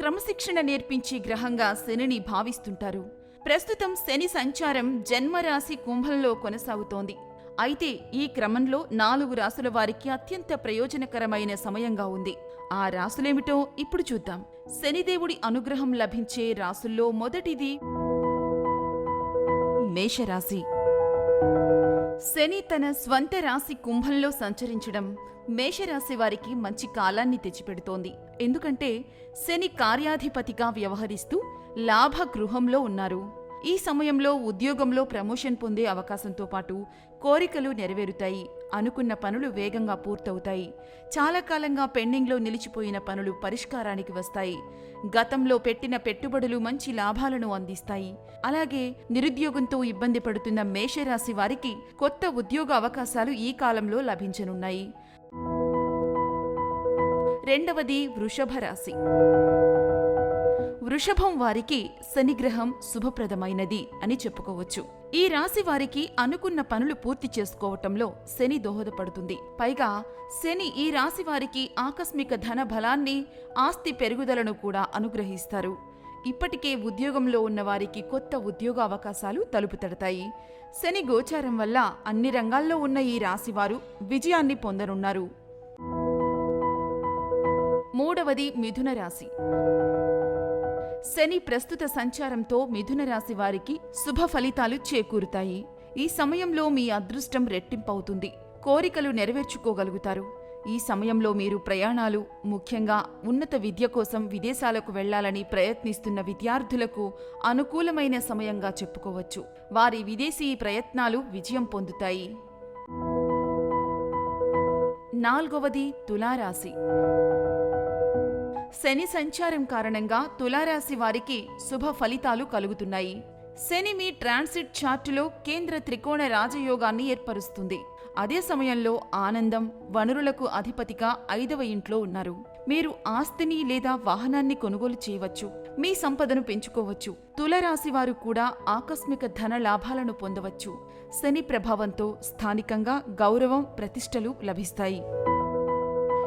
క్రమశిక్షణ నేర్పించే గ్రహంగా శనిని భావిస్తుంటారు. ప్రస్తుతం శని సంచారం జన్మరాశి కుంభంలో కొనసాగుతోంది. అయితే ఈ క్రమంలో నాలుగు రాసుల వారికి అత్యంత ప్రయోజనకరమైన సమయంగా ఉంది. ఆ రాసులేమిటో ఇప్పుడు చూద్దాం. శనిదేవుడి అనుగ్రహం లభించే రాసుల్లో మొదటిది మేషరాశి. శని తన స్వంత రాశి కుంభంలో సంచరించడం మేషరాశి వారికి మంచి కాలాన్ని తెచ్చిపెడుతోంది. ఎందుకంటే శని కార్యాధిపతిగా వ్యవహరిస్తూ లాభ గృహంలో ఉన్నారు. ఈ సమయంలో ఉద్యోగంలో ప్రమోషన్ పొందే అవకాశంతో పాటు కోరికలు నెరవేరుతాయి. అనుకున్న పనులు వేగంగా పూర్తవుతాయి. చాలా కాలంగా పెండింగ్లో నిలిచిపోయిన పనులు పరిష్కారానికి వస్తాయి. గతంలో పెట్టిన పెట్టుబడులు మంచి లాభాలను అందిస్తాయి. అలాగే నిరుద్యోగంతో ఇబ్బంది పడుతున్న మేషరాశి వారికి కొత్త ఉద్యోగ అవకాశాలు ఈ కాలంలో లభించనున్నాయి. రెండవది వృషభ రాశి. వృషభం వారికి శనిగ్రహం శుభప్రదమైనది అని చెప్పుకోవచ్చు. ఈ రాశి వారికి అనుకున్న పనులు పూర్తి చేసుకోవటంలో శని దోహదపడుతుంది. పైగా శని ఈ రాశి వారికి ఆకస్మిక ధన బలాన్ని ఆస్తి పెరుగుదలను కూడా అనుగ్రహిస్తారు. ఇప్పటికే ఉద్యోగంలో ఉన్న వారికి కొత్త ఉద్యోగ అవకాశాలు తలుపు తడతాయి. శని గోచారం వల్ల అన్ని రంగాల్లో ఉన్న ఈ రాశివారు విజయాన్ని పొందనున్నారు. మూడవది మిథున రాశి. శని ప్రస్తుత సంచారంతో మిథున రాశి వారికి శుభ ఫలితాలు చేకూరుతాయి. ఈ సమయంలో మీ అదృష్టం రెట్టింపవుతుంది. కోరికలు నెరవేర్చుకోగలుగుతారు. ఈ సమయంలో మీరు ప్రయాణాలు ముఖ్యంగా ఉన్నత విద్య కోసం విదేశాలకు వెళ్ళాలని ప్రయత్నిస్తున్న విద్యార్థులకు అనుకూలమైన సమయంగా చెప్పుకోవచ్చు. వారి విదేశీ ప్రయత్నాలు విజయం పొందుతాయి. నాల్గవది తులారాశి. శని సంచారం కారణంగా తులారాశి వారికి శుభ ఫలితాలు కలుగుతున్నాయి. శని మీ ట్రాన్సిట్ చార్టులో కేంద్ర త్రికోణ రాజయోగాన్ని ఏర్పరుస్తుంది. అదే సమయంలో ఆనందం వనరులకు అధిపతిగా ఐదవ ఇంట్లో ఉన్నారు. మీరు ఆస్తిని లేదా వాహనాన్ని కొనుగోలు చేయవచ్చు. మీ సంపదను పెంచుకోవచ్చు. తులరాశి వారు కూడా ఆకస్మిక ధన లాభాలను పొందవచ్చు. శని ప్రభావంతో స్థానికంగా గౌరవం ప్రతిష్టలు లభిస్తాయి.